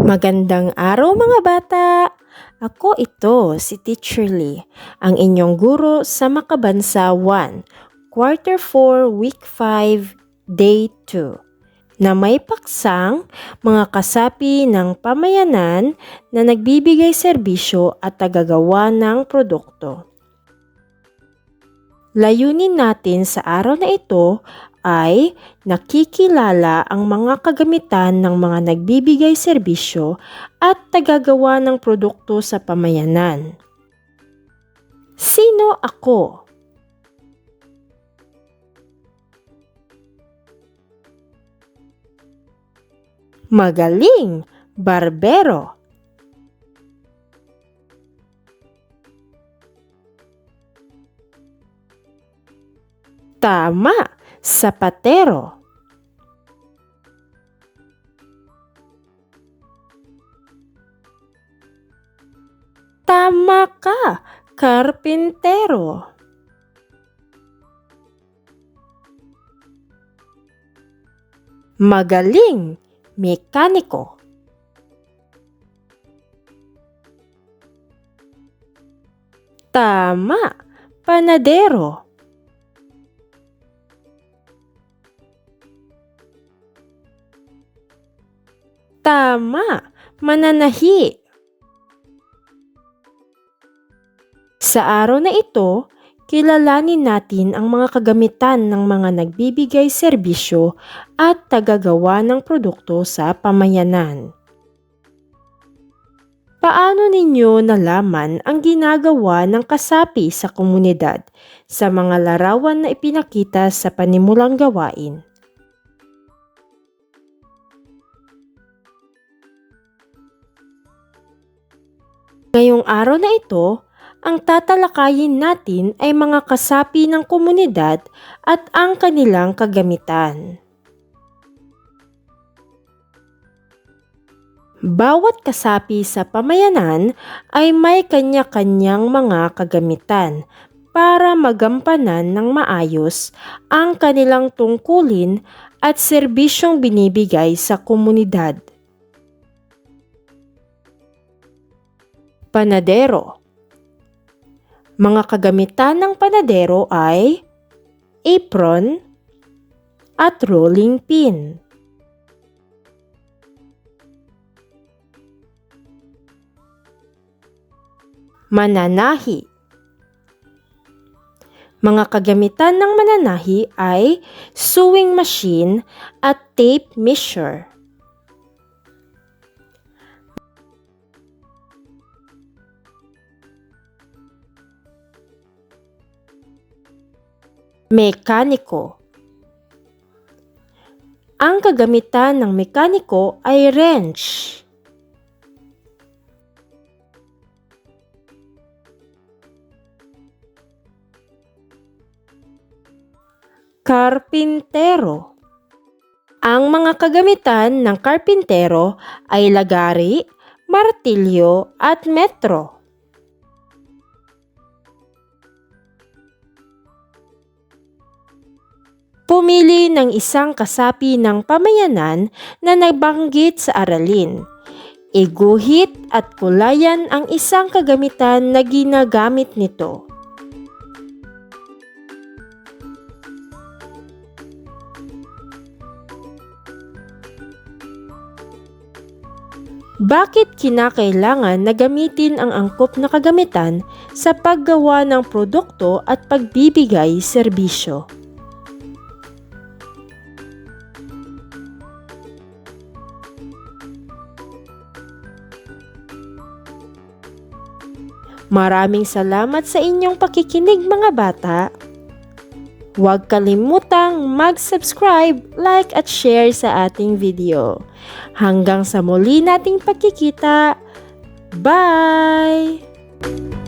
Magandang araw mga bata! Ako ito, si Teacher Lee, ang inyong guro sa Makabansa 1, Quarter 4, Week 5, Day 2, na may paksang mga kasapi ng pamayanan na nagbibigay serbisyo at tagagawa ng produkto. Layunin natin sa araw na ito ay nakikilala ang mga kagamitan ng mga nagbibigay serbisyo at tagagawa ng produkto sa pamayanan. Sino ako? Magaling, barbero. Tama, sapatero. Tama ka, karpintero. Magaling, mekaniko. Tama, panadero. Tama, mananahi. Sa araw na ito, kilalanin natin ang mga kagamitan ng mga nagbibigay serbisyo at tagagawa ng produkto sa pamayanan. Paano ninyo nalaman ang ginagawa ng kasapi sa komunidad sa mga larawan na ipinakita sa panimulang gawain? Ngayong araw na ito, ang tatalakayin natin ay mga kasapi ng komunidad at ang kanilang kagamitan. Bawat kasapi sa pamayanan ay may kanya-kanyang mga kagamitan para magampanan ng maayos ang kanilang tungkulin at serbisyong binibigay sa komunidad. Panadero Mga kagamitan ng panadero ay apron at rolling pin. Mananahi Mga kagamitan ng mananahi ay sewing machine at tape measure. Mekaniko Ang kagamitan ng mekaniko ay wrench. Karpintero Ang mga kagamitan ng karpintero ay lagari, martilyo at metro. Pumili ng isang kasapi ng pamayanan na nagbanggit sa aralin. Iguhit at kulayan ang isang kagamitan na ginagamit nito. Bakit kinakailangan na gamitin ang angkop na kagamitan sa paggawa ng produkto at pagbibigay serbisyo? Maraming salamat sa inyong pakikinig mga bata. Huwag kalimutang mag-subscribe, like at share sa ating video. Hanggang sa muli nating pagkikita. Bye!